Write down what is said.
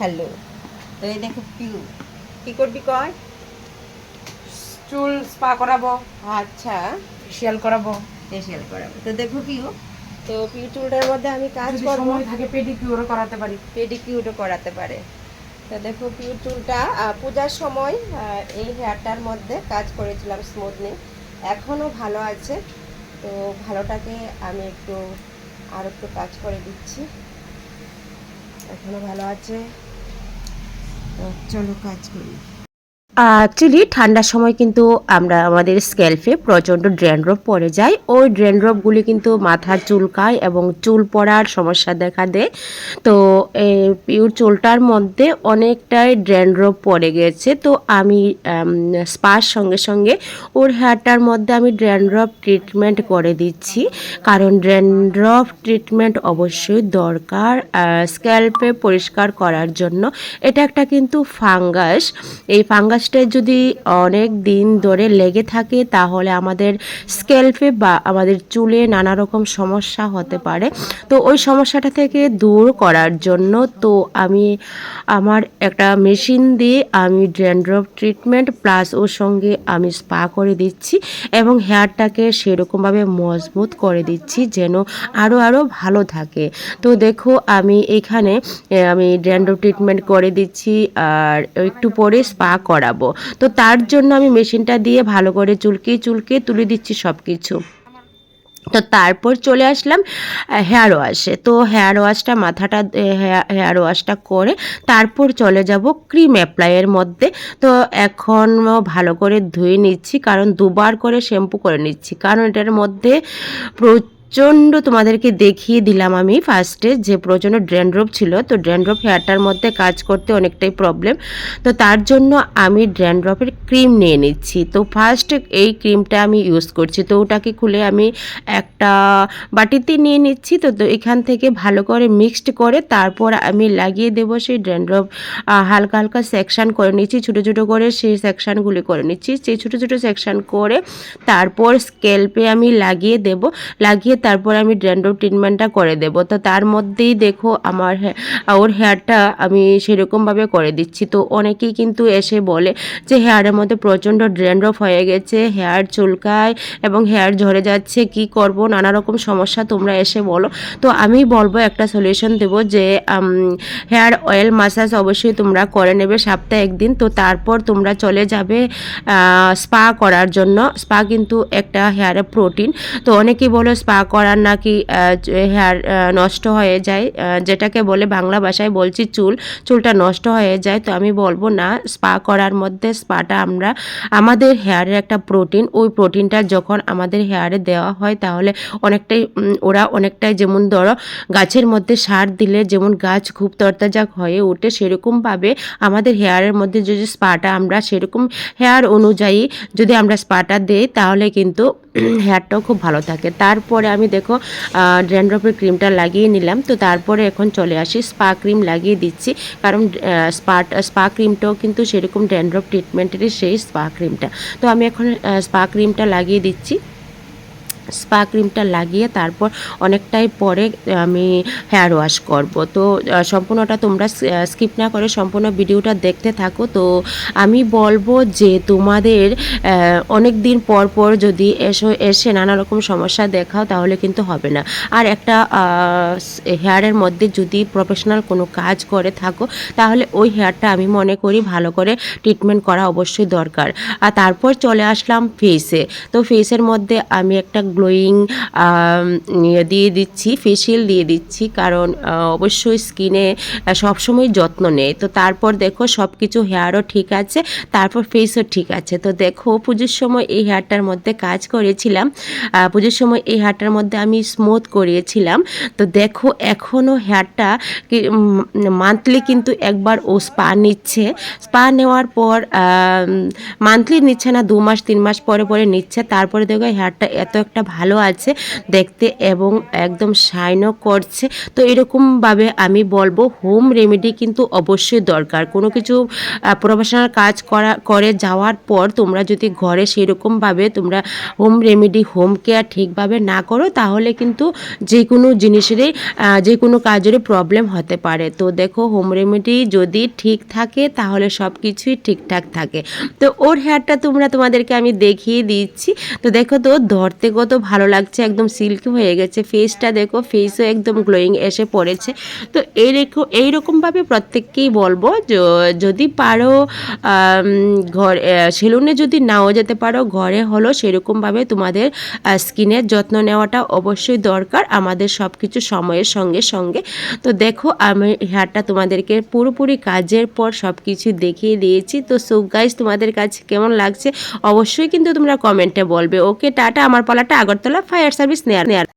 Hello তো এই দেখো পিউ কি করবি কর? চুল স্পা করাবো। আচ্ছা। ফেশিয়াল করাবো। ফেশিয়াল করাবো। তো দেখো পিউ তো পিউ চুলটার মধ্যে আমি কাজ করব। সময় থাকে পেডিকিউরও করাতে পারি। পেডিকিউরও করাতে পারে। তো দেখো পিউ চুলটা পূজার সময় এই হেয়ারটার মধ্যে কাজ করেছিলাম স্মুথনিং এখনও ভালো আছে। তো ভালোটাকে আমি একটু আর একটু কাজ করে দিচ্ছি। এখনও ভালো আছে। চলো কাজ করি। অ্যাকচুয়ালি ঠান্ডার সময় কিন্তু আমরা আমাদের স্ক্যাল্পে প্রচণ্ড ড্র্যান্ড্রপ পড়ে যায়। ওই ড্র্যান্ড্রপগুলি কিন্তু মাথার চুলকায় এবং চুল পড়ার সমস্যা দেখা দেয়। তো পিওর চুলটার মধ্যে অনেকটাই ড্র্যান্ড্রপ পড়ে গেছে। তো, আমি স্পার সঙ্গে সঙ্গে ওর হেয়ারটার মধ্যে আমি ড্র্যান্ড্রপ ট্রিটমেন্ট করে দিচ্ছি। কারণ ড্র্যান্ড্রপ ট্রিটমেন্ট অবশ্যই দরকার স্ক্যাল্পে পরিষ্কার করার জন্য। এটা একটা কিন্তু ফাঙ্গাস এই ফাঙ্গাসটা যদি অনেক দিন ধরে লেগে থাকে, তাহলে আমাদের স্কেলফে বা আমাদের চুলে নানা রকম সমস্যা হতে পারে। তো ওই সমস্যাটা থেকে দূর করার জন্য তো আমি, আমার একটা মেশিন দিয়ে আমি ড্র্যান্ড্রপ ট্রিটমেন্ট প্লাস ওর সঙ্গে আমি স্পা করে দিচ্ছি এবং হেয়ারটাকে সেরকমভাবে মজবুত করে দিচ্ছি যেন আরও আরও ভালো থাকে। তো দেখো, আমি এখানে আমি ড্র্যান্ড্রপ ট্রিটমেন্ট করে দিচ্ছি আর একটু পরে স্পা করাবো। তো তার জন্য আমি মেশিনটা দিয়ে ভালো করে চুলকে চুলকে তুলে দিচ্ছি সব কিছু তো তারপর চলে আসলাম হেয়ার ওয়াশে তো হেয়ার ওয়াশটা মাথাটা হেয়ার ওয়াশটা করে তারপর চলে যাব ক্রিম অ্যাপ্লাইয়ের মধ্যে। তো এখন ভালো করে ধুয়ে নিচ্ছি, কারণ দুবার করে শ্যাম্পু করে নিচ্ছি। কারণ এটার মধ্যে প্রচণ্ড তোমাদেরকে দেখিয়ে দিলাম আমি ফার্স্টে যে প্রচণ্ড ড্র্যান্ড্রপ ছিল। তো ড্র্যান্ড্রপ হেয়ারটার মধ্যে কাজ করতে অনেকটাই প্রবলেম তো তার জন্য আমি ড্র্যান্ড্রপের ক্রিম নিয়ে নিচ্ছি। তো ফার্স্ট এই ক্রিমটা আমি ইউজ করছি। তো ওটাকে খুলে আমি একটা বাটিতে নিয়ে নিচ্ছি। তো তো এখান থেকে ভালো করে মিক্সড করে তারপর আমি লাগিয়ে দেবো সেই ড্র্যান্ড্রপ হালকা হালকা সেকশন করে নিচ্ছি। ছোটো ছোটো করে সেই সেকশনগুলি করে নিচ্ছি। সেই ছোটো ছোটো সেকশান করে তারপর স্কেল্পে আমি লাগিয়ে দেব। লাগিয়ে তারপর আমি ড্র্যান্ড্রপ ট্রিটমেন্টটা করে দেব। তো তার মধ্যেই দেখো আমার ওর হেয়ারটা আমি সেরকমভাবে করে দিচ্ছি। তো অনেকেই কিন্তু এসে বলে যে হেয়ারের মধ্যে প্রচণ্ড ড্র্যান্ড্রফ হয়ে গেছে হেয়ার চুলকায় এবং হেয়ার ঝরে যাচ্ছে, কি করব? নানা রকম সমস্যা তোমরা এসে বলো। তো আমি বলব একটা সলিউশন দেবো যে হেয়ার অয়েল মাসাজ অবশ্যই তোমরা করে নেবে সপ্তাহে একদিন। তো তারপর তোমরা চলে যাবে স্পা করার জন্য। স্পা কিন্তু একটা হেয়ারে প্রোটিন তো অনেকেই বলো স্পা করার নাকি হেয়ার নষ্ট হয়ে যায় যেটাকে বলে বাংলা ভাষায় বলছি চুল, চুলটা নষ্ট হয়ে যায়, তো আমি বলব না, স্পা করার মধ্যে স্পাটা আমরা, আমাদের হেয়ারের একটা প্রোটিন, ওই প্রোটিনটা যখন আমাদের হেয়ারে দেওয়া হয়, তাহলে অনেকটাই ওরা অনেকটাই যেমন ধরো গাছের মধ্যে সার দিলে যেমন গাছ খুব তরতাজা হয়ে ওঠে, সেরকমভাবে আমাদের হেয়ারের মধ্যে যদি স্পাটা আমরা, সেরকম হেয়ার অনুযায়ী যদি আমরা স্পাটা দিই, তাহলে কিন্তু হেয়ারটাও খুব ভালো থাকে। তারপরে আমি দেখো ড্যান্ড্রফের ক্রিমটা লাগিয়ে নিলাম। তো তারপরে এখন চলে আসি, স্পা ক্রিম লাগিয়ে দিচ্ছি। কারণ স্পা স্পা ক্রিমটাও কিন্তু সেরকম ড্যান্ড্রফ ট্রিটমেন্টেরই সেই স্পা ক্রিমটা। তো আমি এখন স্পা ক্রিমটা লাগিয়ে দিচ্ছি। স্পা ক্রিমটা লাগিয়ে তারপর অনেকটাই পরে আমি হেয়ার ওয়াশ করব। তো সম্পূর্ণটা তোমরা স্কিপ না করে সম্পূর্ণ ভিডিওটা দেখতে থাকো। তো, আমি বলব যে তোমাদের অনেক দিন পর পর যদি এসো, এসে নানা রকম সমস্যা দেখাও তাহলে কিন্তু হবে না। আর একটা হেয়ারের মধ্যে যদি প্রফেশনাল কোনো কাজ করে থাকো, তাহলে ওই হেয়ারটা আমি মনে করি ভালো করে ট্রিটমেন্ট করা অবশ্যই দরকার। আর তারপর চলে আসলাম ফেসে তো ফেসের মধ্যে আমি একটা গ্লোয়িং দিয়ে দিচ্ছি ফেসিয়াল দিয়ে দিচ্ছি, কারণ অবশ্যই স্কিনে সবসময় যত্ন নেই। তো তারপর দেখো সব কিছু হেয়ারও ঠিক আছে, তারপর ফেসও ঠিক আছে। তো দেখো পুজোর সময় এই হেয়ারটার মধ্যে কাজ করেছিলাম পুজোর সময় এই হেয়ারটার মধ্যে আমি স্মুথ করিয়েছিলাম। তো দেখো এখনও হেয়ারটা মান্থলি কিন্তু একবার ও স্পা নিচ্ছে। স্পা নেওয়ার পর মান্থলি নিচ্ছে না, দু মাস, তিন মাস পরে পরে নিচ্ছে। তারপরে দেখো হেয়ারটা এত একটা ভালো আছে দেখতে এবং একদম শাইনও করছে। তো এরকমভাবে আমি বলব হোম রেমেডি কিন্তু অবশ্যই দরকার। কোনো কিছু প্রফেশনাল কাজ করা, করে যাওয়ার পর তোমরা যদি ঘরে সেরকমভাবে তোমরা হোম রেমেডি হোম কেয়ার ঠিকভাবে না করো, তাহলে কিন্তু যে কোনো জিনিসেরই যে কোনো কাজেরই প্রবলেম হতে পারে। তো দেখো হোম রেমেডি যদি ঠিক থাকে, তাহলে সব কিছুই ঠিকঠাক থাকে। তো ওর হেয়ারটা তোমরা তোমাদেরকে আমি দেখিয়ে দিচ্ছি। তো দেখো তো ধরতে কত ভালো লাগছে, একদম সিল্কি হয়ে গেছে। ফেসটা দেখো ফেসও একদম গ্লোয়িং এসে পড়েছে। তো এই এইরকমভাবে প্রত্যেককেই বলব যদি পারো ঘর সেলুনে যদি নাও যেতে পারো, ঘরে হলো সেরকমভাবে তোমাদের স্কিনের যত্ন নেওয়াটা অবশ্যই দরকার, আমাদের সব কিছু সময়ের সঙ্গে সঙ্গে। তো দেখো, আমি হেয়ারটা তোমাদেরকে পুরোপুরি কাজের পর সব কিছু দেখিয়ে দিয়েছি। তো সো গাইজ তোমাদের কাছে কেমন লাগছে? অবশ্যই কিন্তু তোমরা কমেন্টে বলবে। ওকে টাটা, আমার পালাটা আগরতলা ফায়ার সার্ভিস নেয়ার নেয়ার